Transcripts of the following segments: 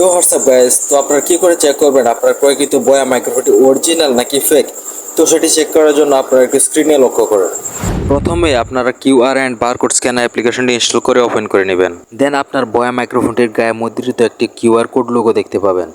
You WhatsApp guys তো আপনারা কি করে চেক করবেন? আপনার ক্রয়কৃত বয়া মাইক্রোফোনটি অরিজিনাল নাকি ফেক তো সেটি চেক করার জন্য আপনারা একটু স্ক্রিনে লক্ষ্য করুন। প্রথমে আপনারা কিউআর অ্যান্ড বারকোড স্ক্যানার অ্যাপ্লিকেশনটি ইনস্টল করে ওপেন করে নেবেন। দেন আপনার বয়া মাইক্রোফোনটির গায়ে মুদ্রিত একটি কিউআর কোড লোগো দেখতে পাবেন।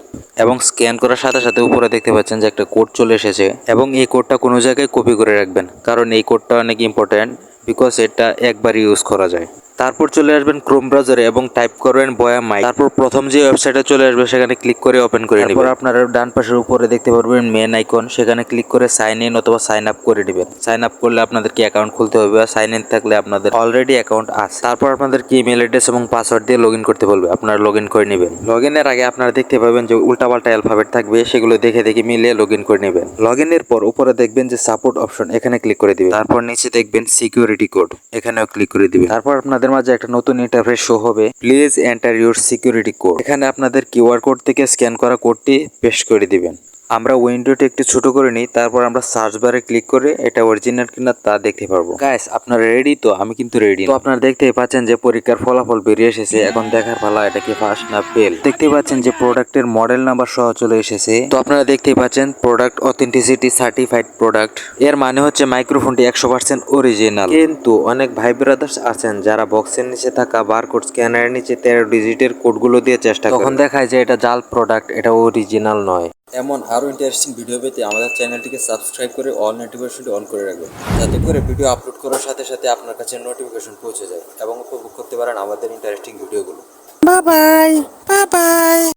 এবং স্ক্যান করার সাথে সাথে উপরে দেখতে পাচ্ছেন যে একটা কোড চলে এসেছে। এবং এই কোডটা কোনো জায়গায় কপি করে রাখবেন। কারণ এই কোডটা অনেক ইম্পর্ট্যান্ট বিকজ এটা একবার ইউজ করা যায়। তারপর চলে আসবেন ক্রোম ব্রাউজারে এবং টাইপ করবেন বয়া মাই তারপর প্রথম যে ওয়েবসাইটে চলে আসবে সেখানে ক্লিক করে ওপেন করে নেবেন। তারপর আপনারা ডান পাশের উপরে দেখতে পারবেন মেন আইকন সেখানে ক্লিক করে সাইন ইন অথবা সাইন আপ করে নেবেন। সাইন আপ করলে আপনাদেরকে অ্যাকাউন্ট খুলতে হবে আর সাইন ইন থাকলে আপনাদের অলরেডি অ্যাকাউন্ট আছে। তারপর আপনাদেরকে ইমেল অ্যাড্রেস এবং পাসওয়ার্ড দিয়ে লগ ইন করতে বলবে। আপনারা লগ ইন করে নেবেন। লগ আগে আপনারা দেখতে পাবেন যে উল্টাপাল্টা অ্যালফাবেট থাকবে সেগুলো দেখে দেখে মিলিয়ে লগ ইন করে নেবেন। লগ পর উপরে দেখবেন যে সাপোর্ট অপশন এখানে ক্লিক করে দিবেন। তারপর নিচে দেখবেন সিকিউরিটি কোড এখানেও ক্লিক করে দিবেন। তারপর আপনাদের মাঝে একটা নতুন ইন্টারফেস শো হবে। Please enter your security code এখানে আপনাদের কিউআর কোড থেকে স্ক্যান করা কোডটি পেশ করে দিবেন। আমরা উইন্ডোটি একটু ছোট করে নিই তারপর আমরা সার্চ বারে ক্লিক করে এটা অরিজিনাল কিনা তা দেখতে পারব। গাইস আপনারা রেডি তো আমি কিন্তু রেডি তো আপনারা দেখতেই পাচ্ছেন যে পরীক্ষার ফলাফল বেরিয়ে এসেছে। এখন দেখার পালা এটা কি ফার্স্ট না ফেল দেখতে পাচ্ছেন যে প্রোডাক্টের মডেল নাম্বার সহ চলে এসেছে। তো আপনারা দেখতেই পাচ্ছেন প্রোডাক্ট অথেন্টিসিটি সার্টিফাইড প্রোডাক্টের মানে হচ্ছে মাইক্রোফোনটি একশো পার্সেন্ট অরিজিনাল কিন্তু অনেক ভাই ব্রাদার্স আছেন যারা বক্সের নিচে থাকা বারকোড স্ক্যানারের নিচে তেরো ডিজিটের কোডগুলো দিয়ে চেষ্টা তখন দেখায় যে এটা জাল প্রোডাক্ট এটা অরিজিনাল নয়। এমন আরও ইন্টারেস্টিং ভিডিও পেতে আমাদের চ্যানেলটিকে সাবস্ক্রাইব করে অল নোটিফিকেশনটি অন করে রাখবেন। যাতে করে ভিডিও আপলোড করার সাথে সাথে আপনার কাছে নোটিফিকেশন পৌঁছে যায় এবং উপভোগ করতে পারেন আমাদের ইন্টারেস্টিং ভিডিওগুলো বাবাই বাবাই.